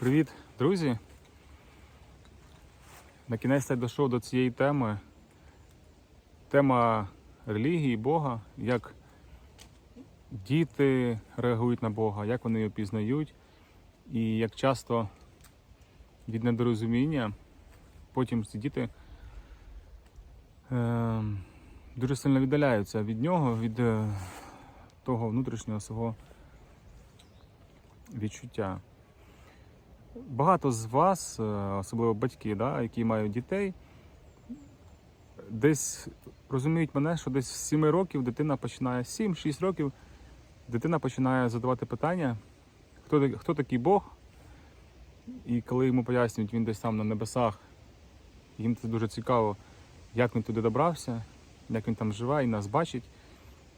Привіт, друзі! На кінець я дійшов до цієї теми. Тема релігії, Бога, як діти реагують на Бога, як вони його пізнають, і як часто від недорозуміння потім ці діти е, дуже сильно віддаляються від нього, від е, того внутрішнього свого відчуття. Багато з вас, е, особливо батьки, да, які мають дітей, десь розуміють мене, що десь з 7 років дитина починає 7-6 років, дитина починає задавати питання, хто, хто такий Бог. І коли йому пояснюють, він десь там на небесах, їм це дуже цікаво, як він туди добрався, як він там живе і нас бачить.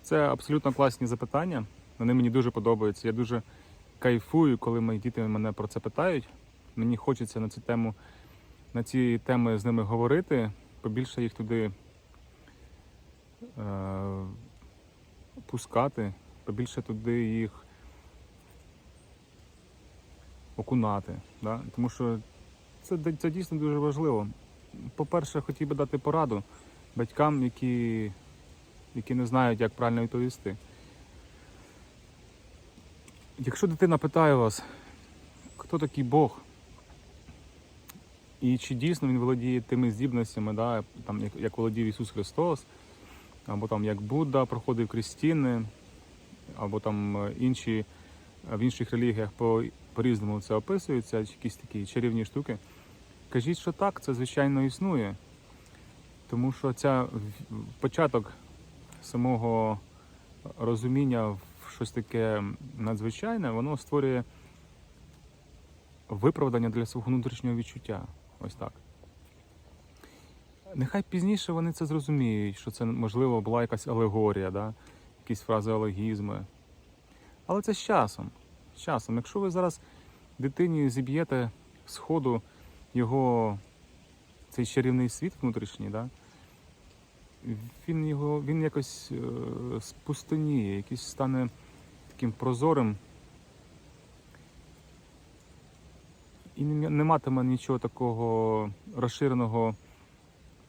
Це абсолютно класні запитання. Вони мені дуже подобаються. Я дуже кайфую, коли мої діти мене про це питають. Мені хочеться на цю тему, на ці теми з ними говорити, побільше їх туди е, пускати, побільше туди їх окунати. Да? Тому що це, це дійсно дуже важливо. По-перше, хотів би дати пораду батькам, які, які не знають, як правильно відповісти. Якщо дитина питає вас, хто такий Бог, і чи дійсно він володіє тими здібностями, да, там, як, як володів Ісус Христос, або там як Будда проходив Крістіни, або там е, інші е, в інших релігіях по, по-різному це описується, якісь такі чарівні штуки. Кажіть, що так, це звичайно існує. Тому що ця початок самого розуміння в щось таке надзвичайне, воно створює виправдання для свого внутрішнього відчуття. Ось так. Нехай пізніше вони це зрозуміють, що це, можливо, була якась алегорія, да? якісь фразеологізми. Але це з часом. З часом. Якщо ви зараз дитині зіб'єте з його цей чарівний світ внутрішній, да? він, його, він якось е, спустеніє, якийсь стане таким прозорим. І не, матиме нічого такого розширеного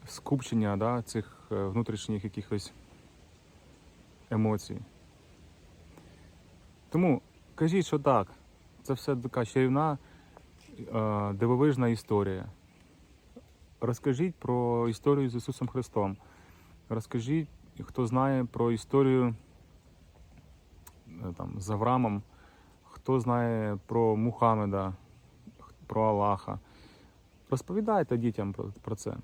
скупчення да, цих е, внутрішніх якихось емоцій. Тому кажіть, що так, це все така чарівна, е, дивовижна історія. Розкажіть про історію з Ісусом Христом. Розкажіть, хто знає про історію там, з Авраамом, хто знає про Мухаммеда, про Аллаха. Розповідайте дітям про, про це.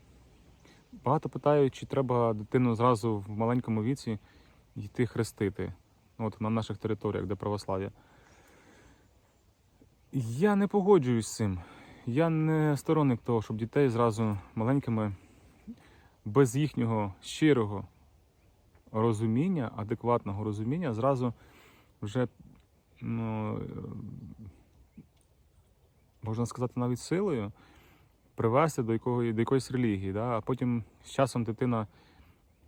Багато питають, чи треба дитину зразу в маленькому віці йти хрестити. Ну, От на наших територіях, де православ'я. Я не погоджуюсь з цим. Я не сторонник того, щоб дітей зразу маленькими, без їхнього щирого розуміння, адекватного розуміння, зразу вже, ну, е, можна сказати, навіть силою привести до, якого, до якоїсь релігії. Да? А потім з часом дитина,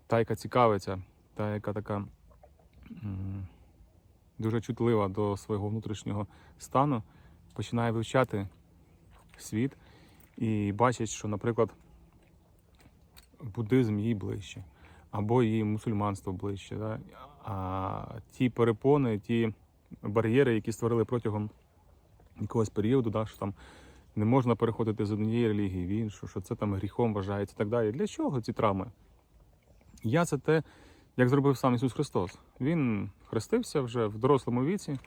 та, яка цікавиться, та, яка така дуже чутлива до свого внутрішнього стану, починає вивчати світ і бачить, що, наприклад, буддизм їй ближче, або їй мусульманство ближче. Да? А ті перепони, ті бар'єри, які створили протягом якогось періоду, да, що там не можна переходити з однієї релігії в іншу, що це там гріхом вважається і так далі. Для чого ці травми? Я це те, як зробив сам Ісус Христос. Він хрестився вже в дорослому віці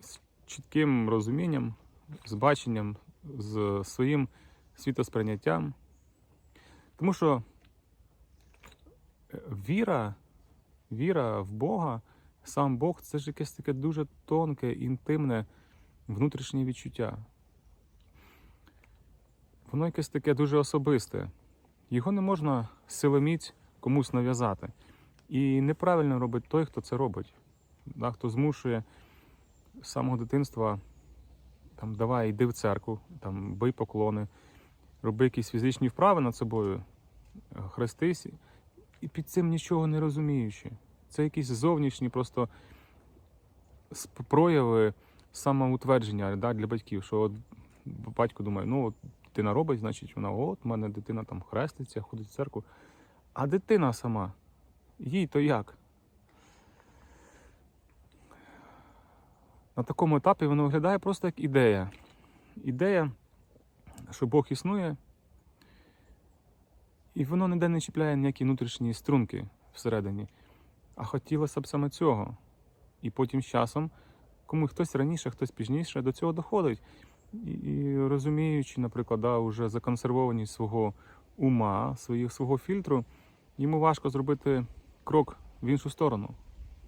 з чітким розумінням, з баченням, з своїм світосприйняттям. Тому що віра, віра в Бога, сам Бог це ж якесь таке дуже тонке, інтимне внутрішнє відчуття. Воно якесь таке дуже особисте. Його не можна силоміць комусь нав'язати. І неправильно робить той, хто це робить. Да, хто змушує з самого дитинства там, давай йди в церкву, там, бий поклони, роби якісь фізичні вправи над собою, хрестись, і під цим нічого не розуміючи. Це якісь зовнішні просто прояви самоутвердження да, для батьків, що от батько думає, ну от дитина робить, значить вона, от, в мене дитина там хреститься, ходить в церкву. А дитина сама, їй то як? На такому етапі воно виглядає просто як ідея. Ідея, що Бог існує, і воно ніде не чіпляє ніякі внутрішні струнки всередині. А хотілося б саме цього. І потім з часом, кому хтось раніше, хтось пізніше до цього доходить. І, і розуміючи, наприклад, да, уже законсервованість свого ума, своїх, свого фільтру, йому важко зробити крок в іншу сторону.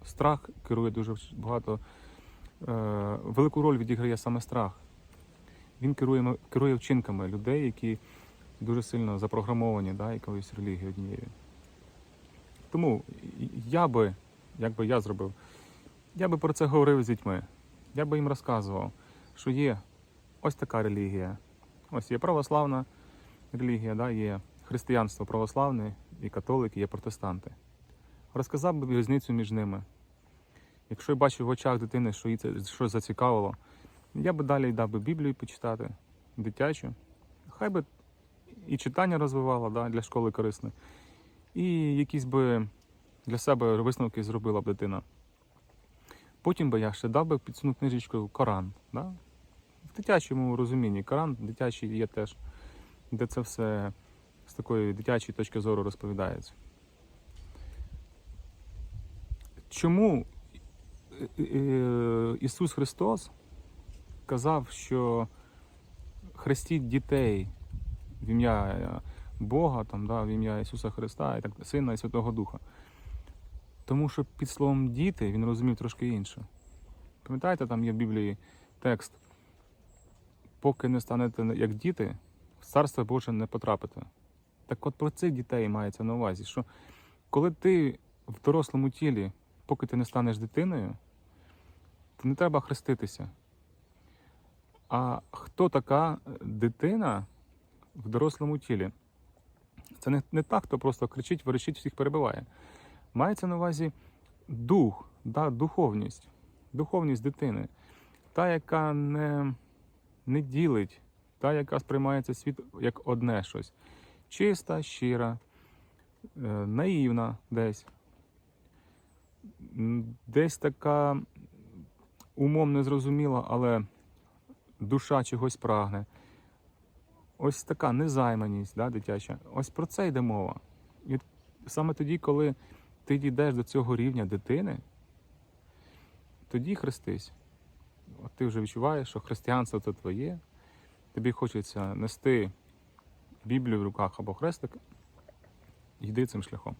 Страх керує дуже багато. Е, велику роль відіграє саме страх. Він керує, керує вчинками людей, які дуже сильно запрограмовані да, якоюсь релігією однією. Тому я би, як би я зробив, я би про це говорив з дітьми. Я би їм розказував, що є ось така релігія. Ось є православна релігія, да, є християнство православне, і католики, є протестанти. Розказав би різницю між ними. Якщо я бачу в очах дитини, що їй це щось зацікавило, я би далі дав би Біблію почитати, дитячу. Хай би і читання розвивала да, для школи корисне, і якісь би для себе висновки зробила б дитина. Потім би я ще дав би під цю книжечку Коран. Да? В дитячому розумінні Коран дитячий є теж, де це все з такої дитячої точки зору розповідається. Чому е, е, Ісус Христос казав, що хрестіть дітей в ім'я е, Бога, там, да, в ім'я Ісуса Христа, і так, Сина і Святого Духа. Тому що під словом діти він розумів трошки інше. Пам'ятаєте, там є в Біблії текст: поки не станете як діти, в Царство Боже не потрапите. Так от про цих дітей мається на увазі, що коли ти в дорослому тілі, поки ти не станеш дитиною, то не треба хреститися. А хто така дитина в дорослому тілі? Це не, не так, хто просто кричить, верещить, всіх перебиває. Мається на увазі дух, да, духовність, духовність дитини, та, яка не, не ділить, та, яка сприймається світ як одне щось. Чиста, щира, е, наївна десь. Десь така умом незрозуміла, але душа чогось прагне. Ось така незайманість да, дитяча. Ось про це йде мова. І саме тоді, коли ти дійдеш до цього рівня дитини, тоді хрестись. От ти вже відчуваєш, що християнство це твоє, тобі хочеться нести Біблію в руках або хрестик, йди цим шляхом.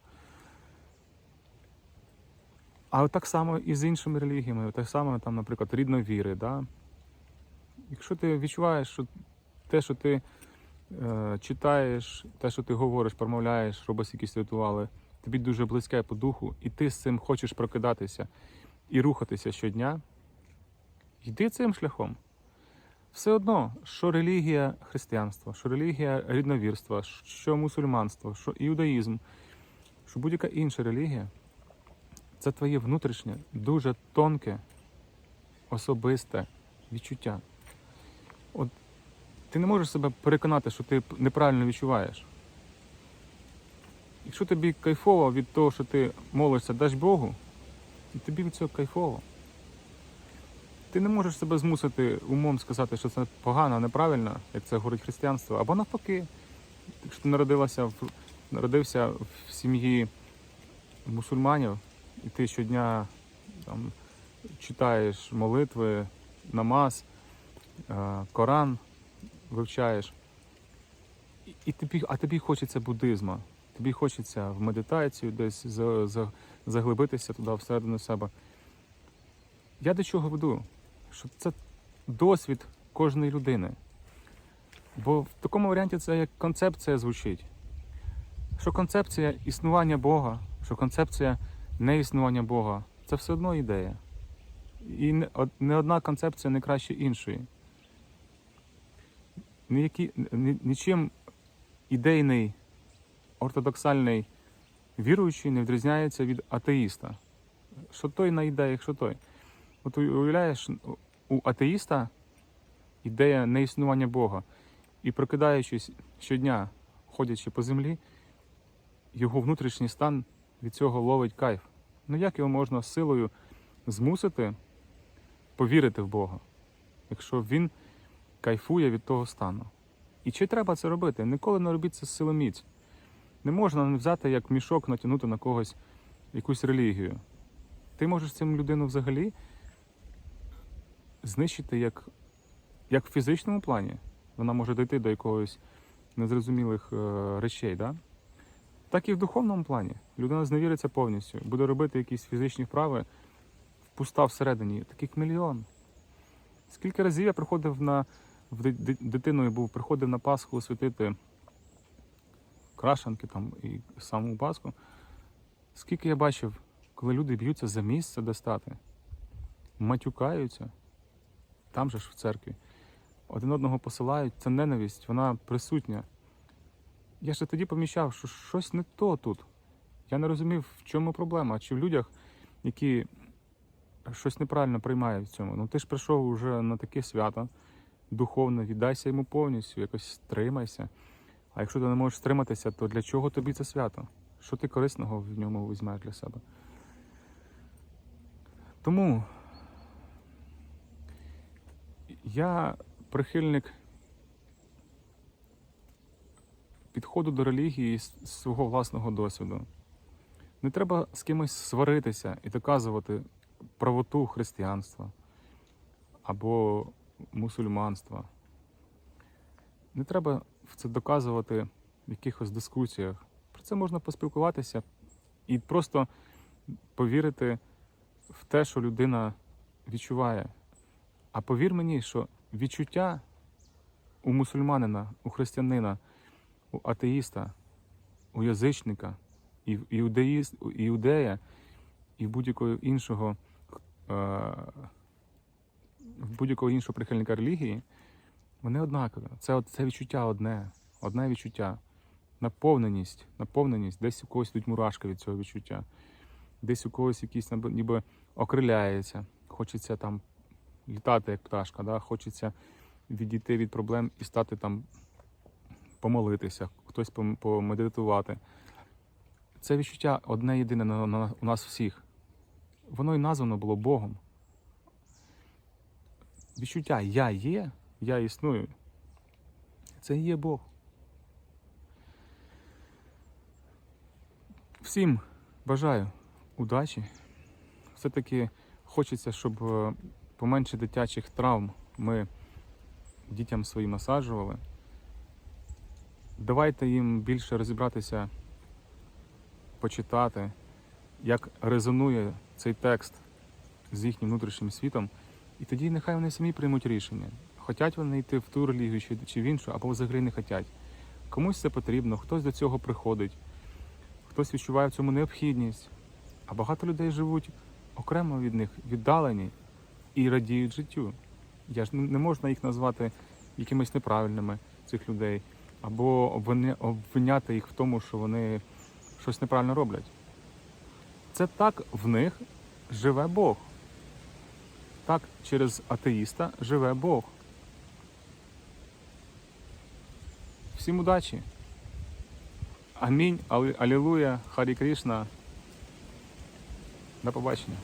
А так само і з іншими релігіями, так само, там, наприклад, рідновіри. Да? Якщо ти відчуваєш, що те, що ти читаєш, те, що ти говориш, промовляєш, робиш якісь ритуали, тобі дуже близьке по духу, і ти з цим хочеш прокидатися і рухатися щодня, йди цим шляхом. Все одно, що релігія християнства, що релігія рідновірства, що мусульманство, що іудаїзм, що будь-яка інша релігія, це твоє внутрішнє, дуже тонке, особисте відчуття. Ти не можеш себе переконати, що ти неправильно відчуваєш. Якщо тобі кайфово від того, що ти молишся, дасть Богу, і тобі від цього кайфово. Ти не можеш себе змусити умом сказати, що це погано, неправильно, як це говорить християнство, або навпаки, якщо ти народилася в, народився в сім'ї мусульманів, і ти щодня там, читаєш молитви, намаз, е, Коран вивчаєш, і, тобі, а тобі хочеться буддизму, тобі хочеться в медитацію десь за, за, заглибитися туди всередину себе. Я до чого веду? Що це досвід кожної людини. Бо в такому варіанті це як концепція звучить. Що концепція існування Бога, що концепція неіснування Бога це все одно ідея. І не одна концепція не краще іншої. Ніякі, ні- нічим ідейний, ортодоксальний віруючий не відрізняється від атеїста. Що той на ідеях, що той. От уявляєш, у атеїста ідея неіснування Бога. І прокидаючись щодня, ходячи по землі, його внутрішній стан від цього ловить кайф. Ну як його можна силою змусити повірити в Бога, якщо він кайфує від того стану? І чи треба це робити? Ніколи не робіть це з силоміць. Не можна взяти як мішок натягнути на когось якусь релігію. Ти можеш цим людину взагалі знищити як, як в фізичному плані. Вона може дійти до якогось незрозумілих е, речей, да? так і в духовному плані. Людина зневіриться повністю, буде робити якісь фізичні вправи, пуста всередині, таких мільйон. Скільки разів я приходив на дитиною був, приходив на Пасху освятити крашанки там і саму Пасху. Скільки я бачив, коли люди б'ються за місце, де стати, матюкаються, там же ж в церкві, один одного посилають, це ненависть, вона присутня. Я ще тоді помічав, що щось не то тут. Я не розумів, в чому проблема, чи в людях, які щось неправильно приймають в цьому. Ну ти ж прийшов уже на таке свято духовне, віддайся йому повністю, якось стримайся. А якщо ти не можеш стриматися, то для чого тобі це свято? Що ти корисного в ньому візьмеш для себе? Тому я прихильник підходу до релігії з свого власного досвіду. Не треба з кимось сваритися і доказувати правоту християнства або мусульманства. Не треба це доказувати в якихось дискусіях. Про це можна поспілкуватися і просто повірити в те, що людина відчуває. А повір мені, що відчуття у мусульманина, у християнина, у атеїста, у язичника, і іудеїст, іудея, і будь-якого іншого е, будь-якого іншого прихильника релігії, вони однакові. Це, це відчуття одне, одне відчуття. Наповненість, наповненість, десь у когось йдуть мурашки від цього відчуття, десь у когось якийсь ніби- окриляється, хочеться там літати як пташка, да? хочеться відійти від проблем і стати там, помолитися, хтось помедитувати. Це відчуття одне єдине на, у нас всіх. Воно і названо було Богом. Відчуття я є, я існую. Це і є Бог. Всім бажаю удачі. Все-таки хочеться, щоб е, поменше дитячих травм ми дітям своїм насаджували. Давайте їм більше розібратися, почитати, як резонує цей текст з їхнім внутрішнім світом, і тоді нехай вони самі приймуть рішення. Хотять вони йти в ту релігію чи, в іншу, або взагалі не хотять. Комусь це потрібно, хтось до цього приходить, хтось відчуває в цьому необхідність. А багато людей живуть окремо від них, віддалені і радіють життю. Я ж не можна їх назвати якимись неправильними цих людей, або обвиня- обвиняти їх в тому, що вони щось неправильно роблять. Це так в них живе Бог. Так через атеїста живе Бог. Всім удачі. Амінь. Алілуя. Харі Кришна. До побачення.